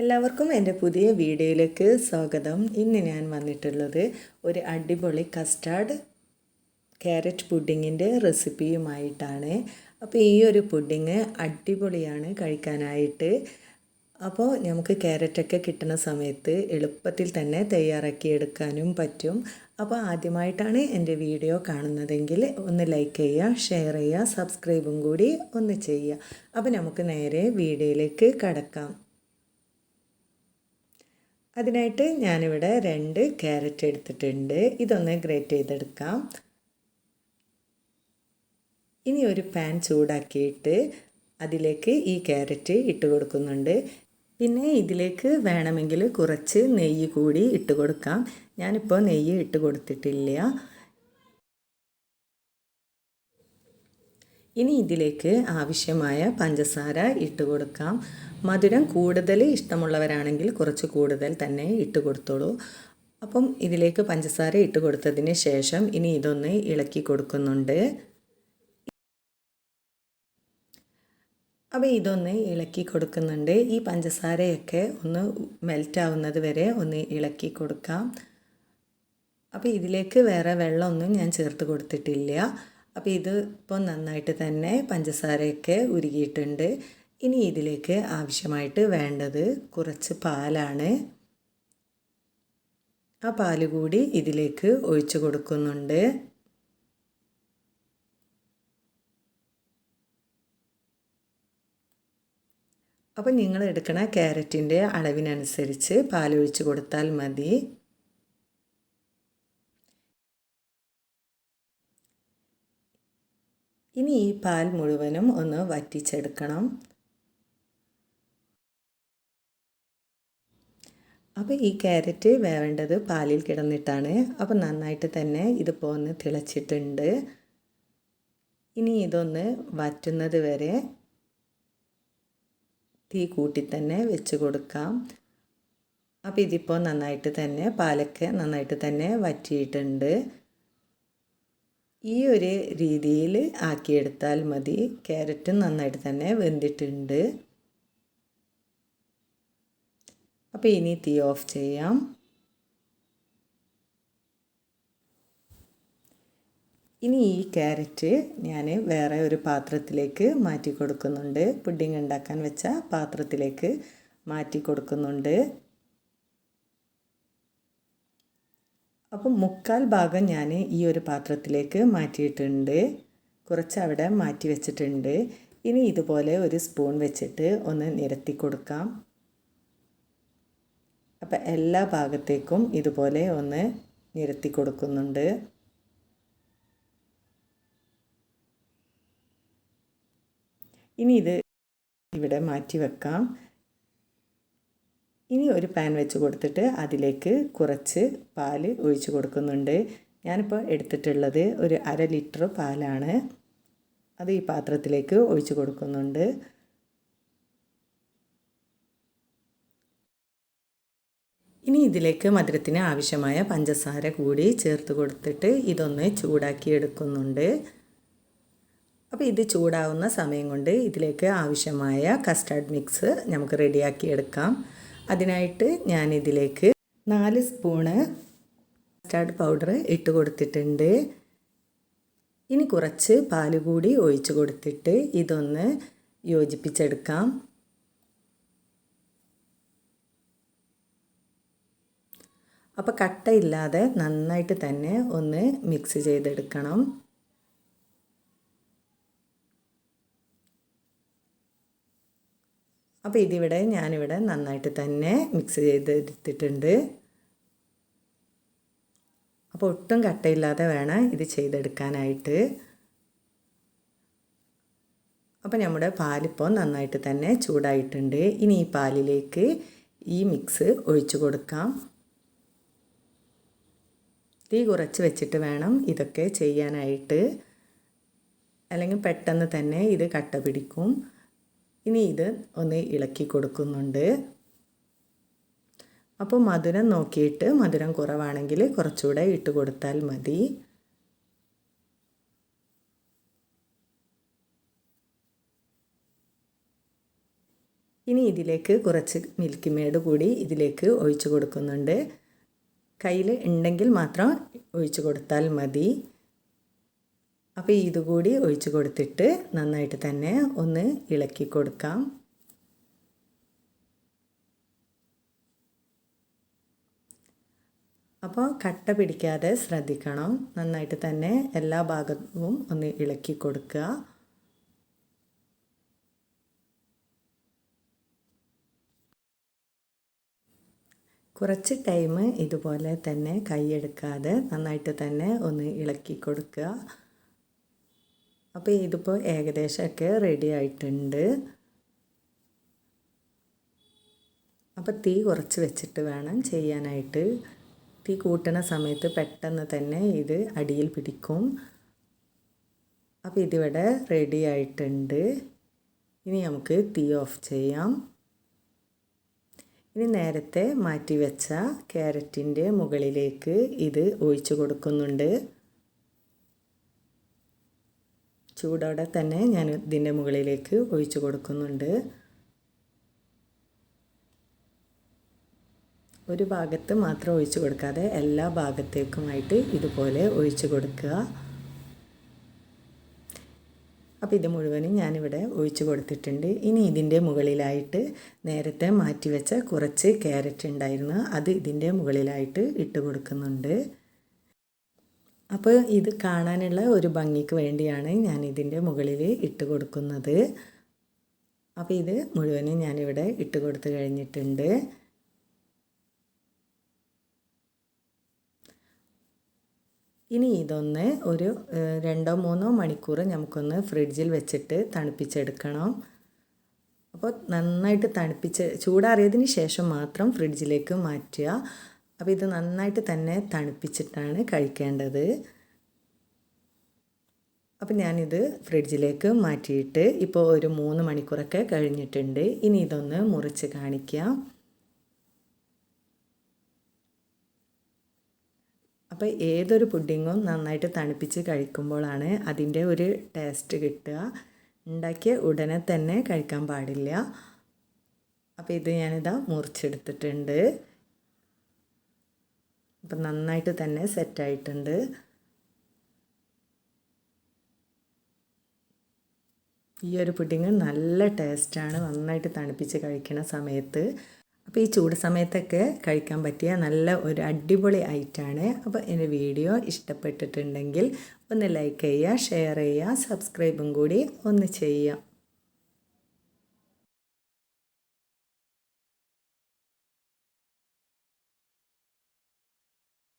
എല്ലാവർക്കും എന്റെ പുതിയ വീഡിയോയിലേക്ക് സ്വാഗതം. ഇന്ന് ഞാൻ വന്നിട്ടുള്ളത് ഒരു അടിപൊളി കസ്റ്റാർഡ് ക്യാരറ്റ് പുഡിങ്ങിന്റെ റെസിപ്പിയുമായിട്ടാണ് അപ്പോൾ ഈ ഒരു പുഡിങ് അടിപൊളിയാണ് കഴിക്കാനായിട്ട്. അപ്പോൾ നമുക്ക് ക്യാരറ്റൊക്കെ കിട്ടുന്ന സമയത്ത് എളുപ്പത്തിൽ തന്നെ തയ്യാറാക്കി എടുക്കാനും പറ്റും. അപ്പോൾ ആദ്യമായിട്ടാണ് എന്റെ വീഡിയോ കാണുന്നതെങ്കിൽ ഒന്ന് ലൈക്ക് ചെയ്യുക ഷെയർ ചെയ്യുക സബ്സ്ക്രൈബും കൂടി ഒന്ന് ചെയ്യുക. അപ്പോൾ നമുക്ക് നേരെ വീഡിയോയിലേക്ക് കടക്കാം. അതിനായിട്ട് ഞാനിവിടെ രണ്ട് ക്യാരറ്റ് എടുത്തിട്ടുണ്ട്. ഇതൊന്ന് ഗ്രേറ്റ് ചെയ്തെടുക്കാം. ഇനി ഒരു പാൻ ചൂടാക്കിയിട്ട് അതിലേക്ക് ഈ ക്യാരറ്റ് ഇട്ട് കൊടുക്കുന്നുണ്ട്. പിന്നെ ഇതിലേക്ക് വേണമെങ്കിൽ കുറച്ച് നെയ്യ് കൂടി ഇട്ട് കൊടുക്കാം. ഞാനിപ്പോൾ നെയ്യ് ഇട്ട് കൊടുത്തിട്ടില്ല. ഇനി ഇതിലേക്ക് ആവശ്യമായ പഞ്ചസാര ഇട്ട് കൊടുക്കാം. മധുരം കൂടുതൽ ഇഷ്ടമുള്ളവരാണെങ്കിൽ കുറച്ച് കൂടുതൽ തന്നെ ഇട്ട് കൊടുത്തോളൂ. അപ്പം ഇതിലേക്ക് പഞ്ചസാര ഇട്ട് കൊടുത്തതിന് ശേഷം ഇനി ഇതൊന്ന് ഇളക്കി കൊടുക്കുന്നുണ്ട്. അപ്പോൾ ഇതൊന്ന് ഇളക്കി കൊടുക്കുന്നുണ്ട്. ഈ പഞ്ചസാരയൊക്കെ ഒന്ന് മെൽറ്റ് ആവുന്നത് വരെ ഒന്ന് ഇളക്കി കൊടുക്കാം. അപ്പോൾ ഇതിലേക്ക് വേറെ വെള്ളമൊന്നും ഞാൻ ചേർത്ത് കൊടുത്തിട്ടില്ല. അപ്പോൾ ഇത് ഇപ്പോൾ നന്നായിട്ട് തന്നെ പഞ്ചസാരയൊക്കെ ഉരുകിയിട്ടുണ്ട്. ഇനി ഇതിലേക്ക് ആവശ്യമായിട്ട് വേണ്ടത് കുറച്ച് പാലാണ്. ആ പാൽ കൂടി ഇതിലേക്ക് ഒഴിച്ചു കൊടുക്കുന്നുണ്ട്. അപ്പോൾ നിങ്ങൾ എടുക്കണ ക്യാരറ്റിന്റെ അളവിനനുസരിച്ച് പാലൊഴിച്ച് കൊടുത്താൽ മതി. ഇനി ഈ പാൽ മുഴുവനും ഒന്ന് വറ്റിച്ചെടുക്കണം. അപ്പോൾ ഈ ക്യാരറ്റ് വേവേണ്ടത് പാലിൽ കിടന്നിട്ടാണ്. അപ്പോൾ നന്നായിട്ട് തന്നെ ഇതിപ്പോൾ ഒന്ന് തിളച്ചിട്ടുണ്ട്. ഇനി ഇതൊന്ന് വറ്റുന്നത് വരെ തീ കൂട്ടി തന്നെ വെച്ച് കൊടുക്കാം. അപ്പോൾ ഇതിപ്പോൾ നന്നായിട്ട് തന്നെ പാലൊക്കെ നന്നായിട്ട് തന്നെ വറ്റിയിട്ടുണ്ട്. ഈ ഒരു രീതിയിൽ ആക്കിയെടുത്താൽ മതി. ക്യാരറ്റ് നന്നായിട്ട് തന്നെ വെന്തിട്ടുണ്ട്. അപ്പോൾ ഇനി തീ ഓഫ് ചെയ്യാം. ഇനി ഈ ക്യാരറ്റ് ഞാൻ വേറെ ഒരു പാത്രത്തിലേക്ക് മാറ്റി കൊടുക്കുന്നുണ്ട്. പുഡിംഗ് ഉണ്ടാക്കാൻ വെച്ച പാത്രത്തിലേക്ക് മാറ്റി കൊടുക്കുന്നുണ്ട്. അപ്പം മുക്കാൽ ഭാഗം ഞാൻ ഈ ഒരു പാത്രത്തിലേക്ക് മാറ്റിയിട്ടുണ്ട്. കുറച്ച് അവിടെ മാറ്റി വെച്ചിട്ടുണ്ട്. ഇനി ഇതുപോലെ ഒരു സ്പൂൺ വെച്ചിട്ട് ഒന്ന് നിരത്തി കൊടുക്കാം. അപ്പം എല്ലാ ഭാഗത്തേക്കും ഇതുപോലെ ഒന്ന് നിരത്തി കൊടുക്കുന്നുണ്ട്. ഇനി ഇത് ഇവിടെ മാറ്റി വെക്കാം. ഇനി ഒരു പാൻ വെച്ച് കൊടുത്തിട്ട് അതിലേക്ക് കുറച്ച് പാൽ ഒഴിച്ച് കൊടുക്കുന്നുണ്ട്. ഞാനിപ്പോൾ എടുത്തിട്ടുള്ളത് ഒരു അര ലിറ്റർ പാലാണ്. അത് ഈ പാത്രത്തിലേക്ക് ഒഴിച്ച് കൊടുക്കുന്നുണ്ട്. ഇനി ഇതിലേക്ക് മധുരത്തിന് ആവശ്യമായ പഞ്ചസാര കൂടി ചേർത്ത് കൊടുത്തിട്ട് ഇതൊന്ന് ചൂടാക്കി എടുക്കുന്നുണ്ട്. അപ്പോൾ ഇത് ചൂടാവുന്ന സമയം കൊണ്ട് ഇതിലേക്ക് ആവശ്യമായ കസ്റ്റാർഡ് മിക്സ് നമുക്ക് റെഡിയാക്കി എടുക്കാം. അതിനായിട്ട് ഞാനിതിലേക്ക് നാല് സ്പൂണ് കസ്റ്റാർഡ് പൗഡർ ഇട്ട് കൊടുത്തിട്ടുണ്ട്. ഇനി കുറച്ച് പാൽ കൂടി ഒഴിച്ചു കൊടുത്തിട്ട് ഇതൊന്ന് യോജിപ്പിച്ചെടുക്കാം. അപ്പോൾ കട്ടയില്ലാതെ നന്നായിട്ട് തന്നെ ഒന്ന് മിക്സ് ചെയ്തെടുക്കണം. അപ്പോൾ ഇതിവിടെ ഞാനിവിടെ നന്നായിട്ട് തന്നെ മിക്സ് ചെയ്തെടുത്തിട്ടുണ്ട്. അപ്പോൾ ഒട്ടും കട്ടയില്ലാതെ വേണം ഇത് ചെയ്തെടുക്കാനായിട്ട്. അപ്പോൾ നമ്മുടെ പാലിപ്പോൾ നന്നായിട്ട് തന്നെ ചൂടായിട്ടുണ്ട്. ഇനി ഈ പാലിലേക്ക് ഈ മിക്സ് ഒഴിച്ചു കൊടുക്കാം. തീ കുറച്ച് വെച്ചിട്ട് വേണം ഇതൊക്കെ ചെയ്യാനായിട്ട്. അല്ലെങ്കിൽ പെട്ടെന്ന് തന്നെ ഇത് കട്ട പിടിക്കും. ഇനി ഇത് ഒന്ന് ഇളക്കി കൊടുക്കുന്നുണ്ട്. അപ്പോൾ മധുരം നോക്കിയിട്ട് മധുരം കുറവാണെങ്കിൽ കുറച്ചുകൂടെ ഇട്ട് കൊടുത്താൽ മതി. ഇനി ഇതിലേക്ക് കുറച്ച് മിൽക്ക് മേഡ് കൂടി ഇതിലേക്ക് ഒഴിച്ചു കൊടുക്കുന്നുണ്ട്. കയ്യിൽ ഉണ്ടെങ്കിൽ മാത്രം ഒഴിച്ചു കൊടുത്താൽ മതി. അപ്പോൾ ഇതുകൂടി ഒഴിച്ച് കൊടുത്തിട്ട് നന്നായിട്ട് തന്നെ ഒന്ന് ഇളക്കി കൊടുക്കാം. അപ്പോൾ കട്ട പിടിക്കാതെ ശ്രദ്ധിക്കണം. നന്നായിട്ട് തന്നെ എല്ലാ ഭാഗവും ഒന്ന് ഇളക്കി കൊടുക്കുക. കുറച്ച് ടൈം ഇതുപോലെ തന്നെ കൈയെടുക്കാതെ നന്നായിട്ട് തന്നെ ഒന്ന് ഇളക്കി കൊടുക്കുക. അപ്പോൾ ഇതിപ്പോൾ ഏകദേശമൊക്കെ റെഡി ആയിട്ടുണ്ട്. അപ്പോൾ തീ കുറച്ച് വെച്ചിട്ട് വേണം ചെയ്യാനായിട്ട്. തീ കൂട്ടണ സമയത്ത് പെട്ടെന്ന് തന്നെ ഇത് അടിയിൽ പിടിക്കും. അപ്പോൾ ഇതിവിടെ റെഡി ആയിട്ടുണ്ട്. ഇനി നമുക്ക് തീ ഓഫ് ചെയ്യാം. ഇനി നേരത്തെ മാറ്റി വെച്ച ക്യാരറ്റിന്റെ മുകളിലേക്ക് ഇത് ഒഴിച്ചു കൊടുക്കുന്നുണ്ട്. ചൂടോടെ തന്നെ ഞാൻ ഇതിന്റെ മുകളിലേക്ക് ഒഴിച്ചു കൊടുക്കുന്നുണ്ട്. ഒരു ഭാഗത്ത് മാത്രം ഒഴിച്ചു കൊടുക്കാതെ എല്ലാ ഭാഗത്തേക്കുമായിട്ട് ഇതുപോലെ ഒഴിച്ചു കൊടുക്കുക. അപ്പോൾ ഇത് മുഴുവനും ഞാനിവിടെ ഒഴിച്ചു കൊടുത്തിട്ടുണ്ട്. ഇനി ഇതിന്റെ മുകളിലായിട്ട് നേരത്തെ മാറ്റി വെച്ച കുറച്ച് ക്യാരറ്റ് ഉണ്ടായിരുന്നു. അത് ഇതിന്റെ മുകളിലായിട്ട് ഇട്ട് കൊടുക്കുന്നുണ്ട്. അപ്പോൾ ഇത് കാണാനുള്ള ഒരു ഭംഗിക്ക് വേണ്ടിയാണ് ഞാൻ ഇതിന്റെ മുകളിൽ ഇട്ട് കൊടുക്കുന്നത്. അപ്പോൾ ഇത് മുഴുവനും ഞാനിവിടെ ഇട്ട് കൊടുത്തു കഴിഞ്ഞിട്ടുണ്ട്. ഇനി ഇതൊന്ന് ഒരു രണ്ടോ മൂന്നോ മണിക്കൂർ നമുക്കൊന്ന് ഫ്രിഡ്ജിൽ വെച്ചിട്ട് തണുപ്പിച്ചെടുക്കണം. അപ്പോൾ നന്നായിട്ട് തണുപ്പിച്ച് ചൂടാറിയതിന് ശേഷം മാത്രം ഫ്രിഡ്ജിലേക്ക് മാറ്റുക. അപ്പോൾ ഇത് നന്നായിട്ട് തന്നെ തണുപ്പിച്ചിട്ടാണ് കഴിക്കേണ്ടത്. അപ്പോൾ ഞാനിത് ഫ്രിഡ്ജിലേക്ക് മാറ്റിയിട്ട് ഇപ്പോൾ ഒരു മൂന്ന് മണിക്കൂറൊക്കെ കഴിഞ്ഞിട്ടുണ്ട്. ഇനി ഇതൊന്ന് മുറിച്ച് കാണിക്കാം. അപ്പോൾ ഏതൊരു പുഡിങ്ങും നന്നായിട്ട് തണുപ്പിച്ച് കഴിക്കുമ്പോഴാണ് അതിന്റെ ഒരു ടേസ്റ്റ് കിട്ടുക. ഉണ്ടാക്കിയ ഉടനെ തന്നെ കഴിക്കാൻ പാടില്ല. അപ്പോൾ ഇത് ഞാനിതാ മുറിച്ചെടുത്തിട്ടുണ്ട്. അപ്പം നന്നായിട്ട് തന്നെ സെറ്റായിട്ടുണ്ട് ഈ ഒരു പുഡിങ് നല്ല ടേസ്റ്റാണ് നന്നായിട്ട് തണുപ്പിച്ച് കഴിക്കുന്ന സമയത്ത്. അപ്പോൾ ഈ ചൂട് സമയത്തൊക്കെ കഴിക്കാൻ പറ്റിയ നല്ല ഒരു അടിപൊളി ഐറ്റാണ് അപ്പോൾ എന്റെ വീഡിയോ ഇഷ്ടപ്പെട്ടിട്ടുണ്ടെങ്കിൽ ഒന്ന് ലൈക്ക് ചെയ്യുക ഷെയർ ചെയ്യുക സബ്സ്ക്രൈബും കൂടി ഒന്ന് ചെയ്യുക.